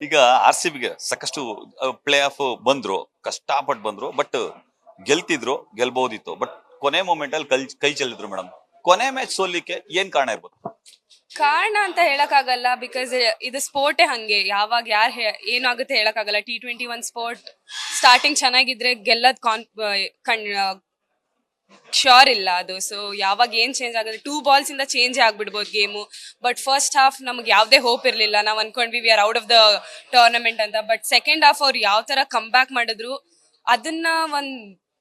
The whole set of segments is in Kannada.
ಈಗ ಆರ್ ಸಿ ಬಿಗೆ ಸಾಕಷ್ಟು ಪ್ಲೇ ಆಫ್ ಬಂದ್ರು, ಕಷ್ಟಪಟ್ಟು ಬಂದ್ರು ಬಟ್ ಗೆಲ್ತಿದ್ರು, ಗೆಲ್ಬಹುದಿತ್ತು. ಬಟ್ ಕೊನೆ ಮೂಮೆಂಟ್ ಅಲ್ಲಿ ಕೈ ಕೈ ಚೆಲ್ಲಿದ್ರು ಮೇಡಮ್ ಕೊನೆ ಮ್ಯಾಚ್ ಸೋಲಿಕ್ಕೆ ಏನ್ ಕಾರಣ ಇರ್ಬೋದು? ಕಾರಣ ಅಂತ ಹೇಳಕ್ಕಾಗಲ್ಲ ಬಿಕಾಸ್ ಇದು ಸ್ಪೋರ್ಟೇ ಹಂಗೆ. ಯಾವಾಗ ಯಾರು ಏನಾಗುತ್ತೆ ಹೇಳಕ್ಕಾಗಲ್ಲ. T twenty one sport starting ಚೆನ್ನಾಗಿದ್ರೆ ಗೆಲ್ಲದ್ ಕಾನ್ ಕಣ್ ಶ್ಯೂರ್ ಇಲ್ಲ ಅದು. ಸೊ ಯಾವಾಗ ಏನ್ ಚೇಂಜ್ ಆಗುತ್ತೆ? ಟೂ ಬಾಲ್ಸ್ ಇಂದ ಚೇಂಜ್ ಆಗ್ಬಿಡ್ಬೋದು ಗೇಮು ಬಟ್ ಫಸ್ಟ್ ಹಾಫ್ ನಮ್ಗೆ ಯಾವುದೇ ಹೋಪ್ ಇರಲಿಲ್ಲ. ನಾವು ಅನ್ಕೊಂಡ್ವಿ we are out of the tournament ಅಂತ. ಬಟ್ ಸೆಕೆಂಡ್ ಹಾಫ್ ಅವ್ರು ಯಾವ ತರ ಕಮ್ ಬ್ಯಾಕ್ ಮಾಡಿದ್ರು, ಅದನ್ನ ಒಂದ್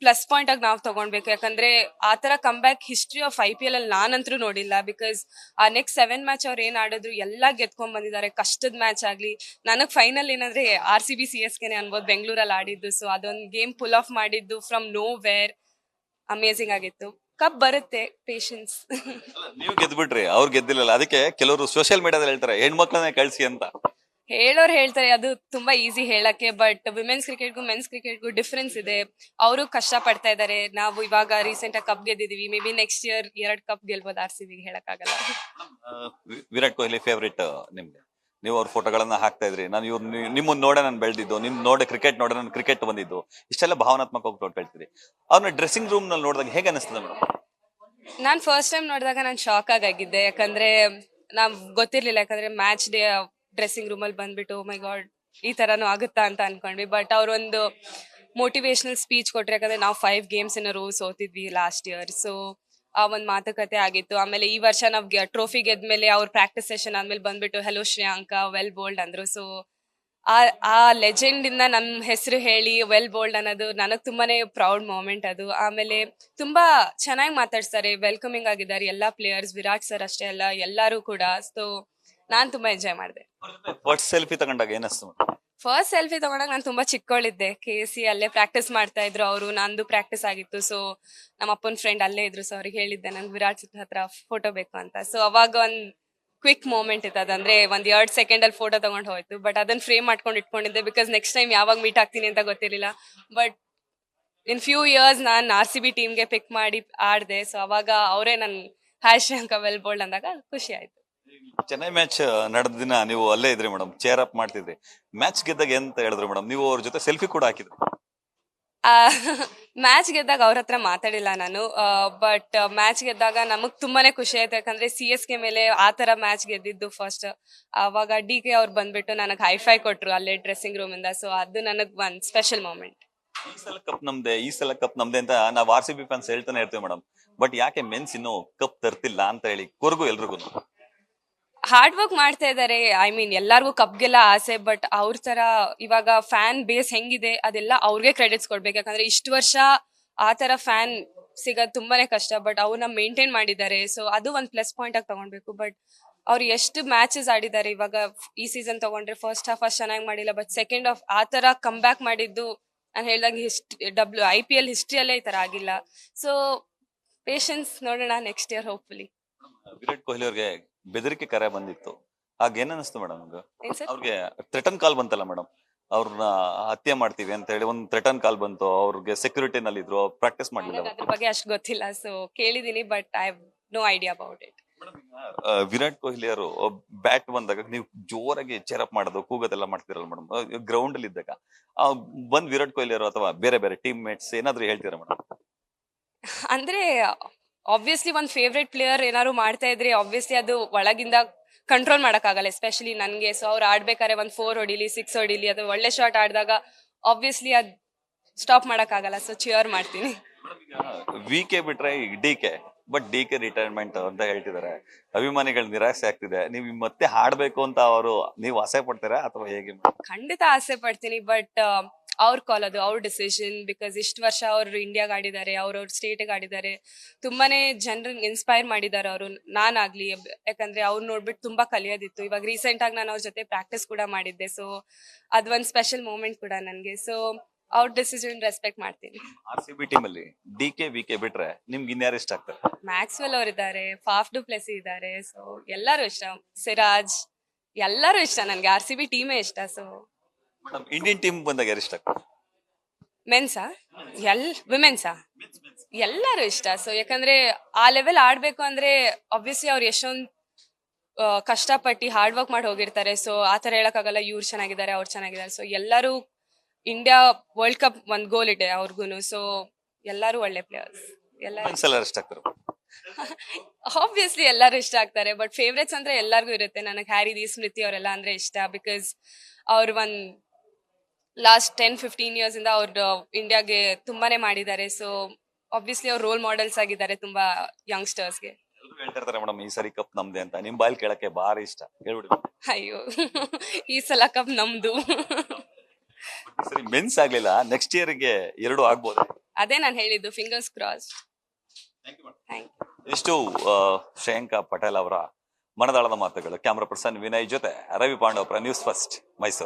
ಪ್ಲಸ್ ಪಾಯಿಂಟ್ ಆಗಿ ನಾವು ತಗೊಳ್ಬೇಕು ಯಾಕಂದ್ರೆ ಆ ತರ come back history of I P L ಅಲ್ಲಿ ನಾನಂತರೂ ನೋಡಿಲ್ಲ. ಬಿಕಾಸ್ ಆ ನೆಕ್ಸ್ಟ್ ಸೆವೆನ್ ಮ್ಯಾಚ್ ಅವ್ರು ಏನ್ ಆಡಿದ್ರು, ಎಲ್ಲ ಗೆದ್ಕೊಂಡ್ ಬಂದಿದ್ದಾರೆ. ಕಷ್ಟದ ಮ್ಯಾಚ್ ಆಗ್ಲಿ. ನನಗ್ ಫೈನಲ್ ಏನಂದ್ರೆ R C B C S ಕೆನೆ ಅನ್ಬೋದು. ಬೆಂಗಳೂರಲ್ಲಿ ಆಡಿದ್ದು. ಸೊ ಅದೊಂದು ಗೇಮ್ ಪುಲ್ ಆಫ್ ಮಾಡಿದ್ದು ಫ್ರಮ್ ನೋ ವೇರ್ ಅಮೇಸಿಂಗ್ ಆಗಿತ್ತು. ಕಪ್ ಬರುತ್ತೆ ಪೇಷನ್ಸ್ ನೀವು ಗೆದ್ಬಿಟ್ರಿ ಅವ್ರು ಗೆದ್ದಿಲ್ಲ ಅದಕ್ಕೆ ಕೆಲವರು ಸೋಷಿಯಲ್ ಮೀಡಿಯಾದಲ್ಲಿ ಹೇಳ್ತಾರೆ ಹೆಣ್ಮಕ್ಳನ್ನೇ ಕಳ್ಸಿ ಅಂತ. ಹೇಳೋರು ಹೇಳ್ತಾರೆ ಅದು ತುಂಬಾ ಈಸಿ ಹೇಳಕ್ಕೆ ಬಟ್ ವಿಮೆನ್ಸ್ ಕ್ರಿಕೆಟ್ಗೂ ಮೆನ್ಸ್ ಕ್ರಿಕೆಟ್ಗೂ ಡಿಫ್ರೆನ್ಸ್ ಇದೆ. ಅವರು ಕಷ್ಟ ಪಡ್ತಾ ಇದ್ದಾರೆ ನಾವು ಇವಾಗ ರೀಸೆಂಟ್ ಆಗಿ ಕಪ್ ಗೆದ್ದಿದೀವಿ ಮೇ ಬಿ ನೆಕ್ಸ್ಟ್ ಇಯರ್ ಎರಡ್ ಕಪ್ ಗೆಲ್ಬೋದು ಆರ್ ಸಿ ಬಿಗೆ ಹೇಳಕ್ಕಾಗಲ್ಲ. ವಿರಾಟ್ ಕೊಹ್ಲಿ ಫೇವ್ರೇಟ್ ನಿಮ್ಗೆ? ನೀವು ಅವ್ರ ಫೋಟೋಗಳನ್ನ ಹಾಕ್ತಾ ಇದ್ರಿ ನಾನು ಇವ್ರು ನಿಮ್ಮನ್ನ ನೋಡೇ ನಾನು ಬೆಳೆದಿದ್ದು, ನಿಮ್ ನೋಡೆ ಕ್ರಿಕೆಟ್ ನೋಡೇ ನಾನು ಕ್ರಿಕೆಟ್ ಬಂದಿದ್ದು. ಇಷ್ಟೆಲ್ಲ ಭಾವನಾತ್ಮಕವಾಗಿ ನೋಡ್ಕೊಳ್ತೀರಿ ಅವ್ರನ್ನ ಡ್ರೆಸ್ಸಿಂಗ್ ರೂಮ್ನಲ್ಲಿ ನೋಡಿದಾಗ ಹೇಗೆ ಅನಿಸ್ತದೆ ಮೇಡಮ್ ನಾನ್ ಫಸ್ಟ್ ಟೈಮ್ ನೋಡಿದಾಗ ನಾನು ಶಾಕ್ ಆಗಿದ್ದೆ ಯಾಕಂದ್ರೆ ನಾವ್ ಗೊತ್ತಿರ್ಲಿಲ್ಲ. ಯಾಕಂದ್ರೆ ಮ್ಯಾಚ್ ಡೇ ಡ್ರೆಸ್ಸಿಂಗ್ ರೂಮ್ ಅಲ್ಲಿ ಬಂದ್ಬಿಟ್ಟು ಮೈ ಗಾಡ್ ಈ ತರನು ಆಗುತ್ತಾ ಅಂತ ಅನ್ಕೊಂಡ್ವಿ. ಬಟ್ ಅವ್ರೊಂದು ಮೋಟಿವೇಶನಲ್ ಸ್ಪೀಚ್ ಕೊಟ್ರೆ. ಯಾಕಂದ್ರೆ ನಾವು ಫೈವ್ ಗೇಮ್ಸ್ ಇನ್ ರೋ ಸೋತಿದ್ವಿ ಲಾಸ್ಟ್ ಇಯರ್ ಸೊ ಆ ಒಂದ್ ಮಾತುಕತೆ ಆಗಿತ್ತು. ಆಮೇಲೆ ಈ ವರ್ಷ ನಾವ್ ಟ್ರೋಫಿ ಗೆದ್ಮೇಲೆ ಅವ್ರ ಪ್ರಾಕ್ಟೀಸ್ ಸೆಷನ್ ಆದ್ಮೇಲೆ ಬಂದ್ಬಿಟ್ಟು ಹಲೋ ಶ್ರೇಯಾಂಕ ವೆಲ್ ಬೋಲ್ಡ್ ಅಂದ್ರು. ಸೊ ಆ ಆ ಲೆಜೆಂಡ್ ಇಂದ ನಮ್ ಹೆಸರು ಹೇಳಿ ವೆಲ್ ಬೋಲ್ಡ್ ಅನ್ನೋದು ನನಗ್ ತುಂಬಾನೇ ಪ್ರೌಡ್ ಮೂಮೆಂಟ್ ಅದು. ಆಮೇಲೆ ತುಂಬಾ ಚೆನ್ನಾಗಿ ಮಾತಾಡ್ತಾರೆ ವೆಲ್ಕಮಿಂಗ್ ಆಗಿದ್ದಾರೆ ಎಲ್ಲಾ ಪ್ಲೇಯರ್ಸ್ ವಿರಾಟ್ ಸರ್ ಅಷ್ಟೇ ಅಲ್ಲ, ಎಲ್ಲರೂ ಕೂಡ. ಸೊ ನಾನ್ ತುಂಬಾ ಎಂಜಾಯ್ ಮಾಡಿದೆ. ಫಸ್ಟ್ ಸೆಲ್ಫಿ ತಗೊಂಡಾಗ ಫಸ್ಟ್ ಸೆಲ್ಫಿ ತಗೊಂಡಾಗ ನಾನು ತುಂಬಾ ಚಿಕ್ಕವಳಿದ್ದೆ ಕೆ ಸಿ ಅಲ್ಲೇ ಪ್ರಾಕ್ಟೀಸ್ ಮಾಡ್ತಾ ಇದ್ರು ಅವರು, ನಂದು ಪ್ರಾಕ್ಟೀಸ್ ಆಗಿತ್ತು. ಸೊ ನಮ್ಮ ಅಪ್ಪನ ಫ್ರೆಂಡ್ ಅಲ್ಲೇ ಇದ್ರು. ಸೊ ಅವ್ರಿಗೆ ಹೇಳಿದ್ದೆ, ನಂಗೆ ವಿರಾಟ್ ಹತ್ರ ಫೋಟೋ ಬೇಕು ಅಂತ. ಸೊ ಅವಾಗ ಒಂದ್ ಕ್ವಿಕ್ ಮೂಮೆಂಟ್ ಇತ್ತು. ಅದಂದ್ರೆ ಒಂದ್ ಎರಡ್ ಸೆಕೆಂಡ್ ಅಲ್ಲಿ ಫೋಟೋ ತಗೊಂಡ್ ಹೋಯ್ತು. ಬಟ್ ಅದನ್ನ ಫ್ರೇಮ್ ಮಾಡ್ಕೊಂಡು ಇಟ್ಕೊಂಡಿದ್ದೆ ಬಿಕಾಸ್ ನೆಕ್ಸ್ಟ್ ಟೈಮ್ ಯಾವಾಗ ಮೀಟ್ ಆಗ್ತೀನಿ ಅಂತ ಗೊತ್ತಿರಲಿಲ್ಲ. ಬಟ್ ಇನ್ ಫ್ಯೂ ಇಯರ್ಸ್ ನಾನು ಆರ್ ಸಿ ಬಿ ಟೀಮ್ಗೆ ಪಿಕ್ ಮಾಡಿ ಆಡ್ದೆ. ಸೊ ಅವಾಗ ಅವರೇ ನನ್ ಹ್ಯಾಶ್ ಅಂಕ ವೆಲ್ ಬೋಲ್ಡ್ ಅಂದಾಗ ಖುಷಿ ಆಯ್ತು. ಚೆನ್ನೈ ಮ್ಯಾಚ್ ನಡೆದ ದಿನ ನೀವು ಅಲ್ಲೇ ಇದ್ರಿ ಮೇಡಮ್ ಚೇರ್ ಅಪ್ ಮಾಡ್ತಿದ್ರಿ. ಮ್ಯಾಚ್ ಗೆದ್ದಾಗ ಎಂತ ಹೇಳಿದ್ರು ಮೇಡಮ್ ನೀವು ಅವ್ರ ಜೊತೆ ಸೆಲ್ಫಿ ಕೂಡ ಹಾಕಿದ್ರು. ಮ್ಯಾಚ್ ಗೆದ್ದಾಗ ಅವ್ರ ಹತ್ರ ಮಾತಾಡಿಲ್ಲ ನಾನು. ಬಟ್ ಮ್ಯಾಚ್ ಗೆದ್ದಾಗ ನಮಗ್ ತುಂಬಾನೇ ಖುಷಿ ಆಯ್ತು. ಯಾಕಂದ್ರೆ ಸಿ ಎಸ್ ಕೆ ಮೇಲೆ ಆ ತರ ಮ್ಯಾಚ್ ಗೆದ್ದಿದ್ದು ಫಸ್ಟ್ ಅವಾಗ ಡಿ ಕೆ ಅವ್ರು ಬಂದ್ಬಿಟ್ಟು ನನಗೆ ಹೈಫೈ ಕೊಟ್ರು ಅಲ್ಲೇ ಡ್ರೆಸ್ಸಿಂಗ್ ರೂಮ್ ಇಂದ. ಸೊ ಅದು ನನಗ್ ಒಂದ್ ಸ್ಪೆಷಲ್ ಮೂಮೆಂಟ್ ಈ ಸಲ ಕಪ್ ನಮ್ದೆ ಈ ಸಲ ಕಪ್ ನಮ್ದೆ ಅಂತ ನಾವ್ ಆರ್ ಸಿ ಬಿ ಫ್ಯಾನ್ಸ್ ಹೇಳ್ತಾನೆ ಇರ್ತೀವಿ ಮೇಡಮ್ ಬಟ್ ಯಾಕೆ ಮೆನ್ಸ್ ಇನ್ನು ಕಪ್ ತರ್ತಿಲ್ಲ ಅಂತ ಹೇಳಿ ಕೊರ್ಗು ಎಲ್ರಿಗೂ. ಹಾರ್ಡ್ ವರ್ಕ್ ಮಾಡ್ತಾ ಇದಾರೆ. ಐ ಮೀನ್ ಎಲ್ಲಾರ್ಗು ಕಪ್ಗೆಲ್ಲ ಆಸೆ ಬಟ್ ಅವ್ರ ತರ ಇವಾಗ ಫ್ಯಾನ್ ಬೇಸ್ ಹೆಂಗಿದೆ, ಅದೆಲ್ಲ ಅವ್ರಿಗೆ ಕ್ರೆಡಿಟ್ಸ್ ಕೊಡ್ಬೇಕು. ಯಾಕಂದ್ರೆ ಇಷ್ಟು ವರ್ಷ ಆ ತರ ಫ್ಯಾನ್ ಸಿಗೋದು ತುಂಬಾನೇ ಕಷ್ಟ ಬಟ್ ಅವ್ರನ್ನ ಮೇಂಟೈನ್ ಮಾಡಿದ್ದಾರೆ. ಸೊ ಅದು ಒಂದ್ ಪ್ಲಸ್ ಪಾಯಿಂಟ್ ಆಗಿ ತಗೊಳ್ಬೇಕು ಬಟ್ ಅವ್ರು ಎಷ್ಟು ಮ್ಯಾಚಸ್ ಆಡಿದ್ದಾರೆ ಇವಾಗ ಈ ಸೀಸನ್ ತಗೊಂಡ್ರೆ. ಫಸ್ಟ್ ಹಾಫ್ ಅಷ್ಟು ಚೆನ್ನಾಗಿ ಮಾಡಿಲ್ಲ ಬಟ್ ಸೆಕೆಂಡ್ ಹಾಫ್ ಆ ತರ ಕಮ್ ಬ್ಯಾಕ್ ಮಾಡಿದ್ದು ನಾನು ಹೇಳ್ದಂಗೆ history W I P L ಹಿಸ್ಟ್ರಿಯಲ್ಲೇ ಈ ತರ ಆಗಿಲ್ಲ. ಸೊ ಪೇಷನ್ಸ್ ನೋಡೋಣ next year hopefully Virat Kohli ಅವ್ರಿಗೆ ಬೆದರಿಕೆ ಕರೆ ಬಂದಿತ್ತು. ಆಗ ಏನನ್ನಿಸ್ತು ಮೇಡಮ್ ಅವ್ರಿಗೆ ಥ್ರೆಟನ್ ಕಾಲ್ ಬಂತಲ್ಲ ಮೇಡಮ್. ಅವ್ರನ್ನ ಹತ್ಯೆ ಮಾಡ್ತೀವಿ ಅಂತ ಹೇಳಿ ಒಂದು ಥ್ರೆಟನ್ ಕಾಲ್ ಬಂತು. ಅವ್ರಿಗೆ ಸೆಕ್ಯೂರಿಟಿ ನಲ್ಲಿ ಇದ್ರು. ಪ್ರಾಕ್ಟೀಸ್ ಮಾಡ್ಲಿಲ್ಲ. ನನಗ್ ಅದ್ರ ಬಗ್ಗೆ ಅಷ್ಟು ಗೊತ್ತಿಲ್ಲ. ಸೊ ಕೇಳಿದೀನಿ but I have no idea about it Virat Kohli ಅವರು ಬ್ಯಾಟ್ ಬಂದಾಗ ನೀವು ಜೋರಾಗಿ ಚೆರಪ್ ಮಾಡೋದು ಕೂಗೋದೆಲ್ಲ ಮಾಡ್ತಿರಲ್ಲ ಮೇಡಮ್. ಗ್ರೌಂಡ್ ಅಲ್ಲಿ ಇದ್ದಾಗ. ಬಂದ್ ವಿರಾಟ್ ಕೊಹ್ಲಿ ಅವರು ಅಥವಾ ಬೇರೆ ಬೇರೆ ಟೀಮ್ ಮೇಟ್ಸ್ ಏನಾದ್ರು ಹೇಳ್ತೀರಾ ಮೇಡಮ್? ಅಂದ್ರೆ ಆಬ್ವಿಯಸ್ಲಿ ಒಂದು ಫೇವ್ರೆಟ್ ಪ್ಲೇಯರ್ ಏನಾದ್ರು ಮಾಡ್ತಾ ಇದ್ರೆ ಆಬ್ವಿಯಸ್ಲಿ ಅದು ಒಳಗಿಂದ ಕಂಟ್ರೋಲ್ ಮಾಡೋಕ್ಕಾಗಲ್ಲ ಎಸ್ಪೆಷಲಿ ನನಗೆ. ಸೊ ಅವ್ರು ಆಡ್ಬೇಕಾದ್ರೆ ಒಂದು ಫೋರ್ ಹೊಡಿಲಿ ಸಿಕ್ಸ್ ಹೊಡಿಲಿ ಅದು ಒಳ್ಳೆ ಶಾಟ್ ಆಡಿದಾಗ ಆಬ್ವಿಯಸ್ಲಿ ಅದು ಸ್ಟಾಪ್ ಮಾಡೋಕ್ಕಾಗಲ್ಲ. ಸೊ ಚಿಯರ್ ಮಾಡ್ತೀನಿ. ವಿ ಕೆ ಬಿಟ್ರೆ D K but D K retirement ಅಂತ ಹೇಳ್ತಿದ್ದಾರೆ ಅಭಿಮಾನಿಗಳು ನಿರಾಸೆ ಆಗ್ತಿದೆ. ನೀವು ಮತ್ತೆ ಹಾಡಬೇಕು ಅಂತ ಅವರು ನೀವು ಆಸೆ ಪಡ್ತೀರಾ ಅಥವಾ ಹೇಗೆ? ಖಂಡಿತ ಆಸೆ ಪಡ್ತೀನಿ ಬಟ್ ಅವ್ರ ಕಾಲ್ ಅದು ಅವ್ರ ಡಿಸಿಷನ್ ಬಿಕಾಸ್ ಇಷ್ಟು ವರ್ಷ ಅವರು ಇಂಡಿಯಾಗೆ ಆಡಿದ್ದಾರೆ ಅವ್ರವ್ರ ಸ್ಟೇಟಿಗೆ ಆಡಿದ್ದಾರೆ. ತುಂಬಾನೇ ಜನರನ್ನ ಇನ್ಸ್ಪೈರ್ ಮಾಡಿದ್ದಾರೆ ಅವರು ನಾನಾಗ್ಲಿ. ಯಾಕಂದ್ರೆ ಅವ್ರು ನೋಡ್ಬಿಟ್ಟು ತುಂಬಾ ಕಲಿಯೋದಿತ್ತು. ಇವಾಗ ರೀಸೆಂಟ್ ಆಗಿ ನಾನು ಅವ್ರ ಜೊತೆ ಪ್ರಾಕ್ಟೀಸ್ ಕೂಡ ಮಾಡಿದ್ದೆ. ಸೊ ಅದೊಂದು ಸ್ಪೆಷಲ್ ಮೂಮೆಂಟ್ ಕೂಡ ನನಗೆ. ಸೊ ಅವ್ರ ಡಿಸಿಷನ್ ರೆಸ್ಪೆಕ್ಟ್ ಮಾಡ್ತೀನಿ. ಆರ್ ಸಿ ಬಿ ಟೀಮ್ ಅಲ್ಲಿ ಡಿ ಕೆ ವಿ ಕೆ ಬಿಟ್ರೆ ನಿಮ್ಗೆ ಇನ್ಯಾರು ಇಷ್ಟ ಆಗ್ತಾರೆ? ಮ್ಯಾಕ್ಸ್ವೆಲ್ ಅವ್ರು ಇದ್ದಾರೆ ಫಾಫ್ ಡು ಪ್ಲಸ್ ಇದ್ದಾರೆ. ಸೊ ಎಲ್ಲರೂ ಇಷ್ಟ. ಸಿರಾಜ್ ಎಲ್ಲರೂ ಇಷ್ಟ ನನಗೆ. ಆರ್ ಸಿ ಬಿ ಟೀಮೇ ಇಷ್ಟ. ಸೊ ಮೇಡಮ್ ಇಂಡಿಯನ್ ಟೀಮ್ ಬಂದಾಗ ಯಾರು ಇಷ್ಟ ಆಗ್ತಾರೆ ಮೆನ್ಸಾ ಎಲ್ ವಿಮೆನ್ಸಾ ಎಲ್ಲರೂ ಇಷ್ಟ. ಸೊ ಯಾಕಂದ್ರೆ ಆ ಲೆವೆಲ್ ಆಡ್ಬೇಕು ಅಂದ್ರೆ ಆಬ್ವಿಯಸ್ಲಿ ಅವ್ರು ಎಷ್ಟೊಂದು ಕಷ್ಟಪಟ್ಟು ಹಾರ್ಡ್ ವರ್ಕ್ ಮಾಡಿ ಹೋಗಿರ್ತಾರೆ. ಸೊ ಆ ಥರ ಹೇಳಕ್ಕಾಗಲ್ಲ. ಇವ್ರು ಚೆನ್ನಾಗಿದ್ದಾರೆ ಅವ್ರು ಚೆನ್ನಾಗಿದ್ದಾರೆ. ಸೊ ಎಲ್ಲರೂ ಇಂಡಿಯಾ ವರ್ಲ್ಡ್ ಕಪ್ ಒಂದ್ ಗೋಲ್ ಇದೆ ಅವ್ರಿಗೂ ಸೊ ಎಲ್ಲರೂ ಒಳ್ಳೆ ಪ್ಲೇಯರ್ಸ್ ಎಲ್ಲ ಇಷ್ಟ ಆಗ್ತಾರೆ? ಆಬ್ವಿಯಸ್ಲಿ ಎಲ್ಲರೂ ಇಷ್ಟ ಆಗ್ತಾರೆ. ಬಟ್ ಫೇವ್ರೇಟ್ಸ್ ಅಂದ್ರೆ ಎಲ್ಲರಿಗೂ ಇರುತ್ತೆ. ನನಗೆ ಹ್ಯಾರಿದಿ ಸ್ಮೃತಿ ಅವರೆಲ್ಲ ಅಂದ್ರೆ ಇಷ್ಟ. ಬಿಕಾಸ್ ಅವ್ರ ಒಂದ್ ಲಾಸ್ಟ್ ಟೆನ್ ಫಿಫ್ಟೀನ್ ಇಯರ್ಸ್ ಇಂದ ಅವ್ರ ಇಂಡಿಯಾಗೆ ತುಂಬಾನೇ ಮಾಡಿದ್ದಾರೆ. ಸೊ ಆಬ್ವಿಯಸ್ಲಿ ಅವ್ರ ರೋಲ್ ಮಾಡೆಲ್ಸ್ ಆಗಿದ್ದಾರೆ ತುಂಬಾ ಯಂಗ್ಸ್ಟರ್ಸ್ಗೆ ಎಲ್ರು ಹೇಳ್ತಿರ್ತಾರೆ ಮೇಡಮ್ ಈ ಸರಿ ಕಪ್ ನಮ್ದೆ ಅಂತ. ನಿಮ್ ಬಾಯಲ್ಲಿ ಕೇಳಕ್ಕೆ ಬಾರಿ ಇಷ್ಟ. ಹೇಳ್ಬಿಡಿ ಅಯ್ಯೋ ಈ ಸಲ ಕಪ್ ನಮ್ದು. ಈ ಸರಿ ಮೆನ್ಸ್ ಆಗ್ಲಿಲ್ಲ ನೆಕ್ಸ್ಟ್ ಇಯರ್ಗೆ ಎರಡು ಆಗ್ಬೋದು. ಅದೇ ನಾನು ಹೇಳಿದ್ದು ಫಿಂಗರ್ಸ್ ಕ್ರಾಸ್ ಥ್ಯಾಂಕ್ ಇಷ್ಟು ಆ, ಶ್ರೇಯಾಂಕ ಪಟೇಲ್ ಅವರ ಮನದಾಳದ ಮಾತುಗಳು. ಕ್ಯಾಮ್ರಾ ಪರ್ಸನ್ ವಿನಯ್ ಜೊತೆ ರವಿ ಪಾಂಡವಪುರ ನ್ಯೂಸ್ ಫಸ್ಟ್ ಮೈಸೂರು.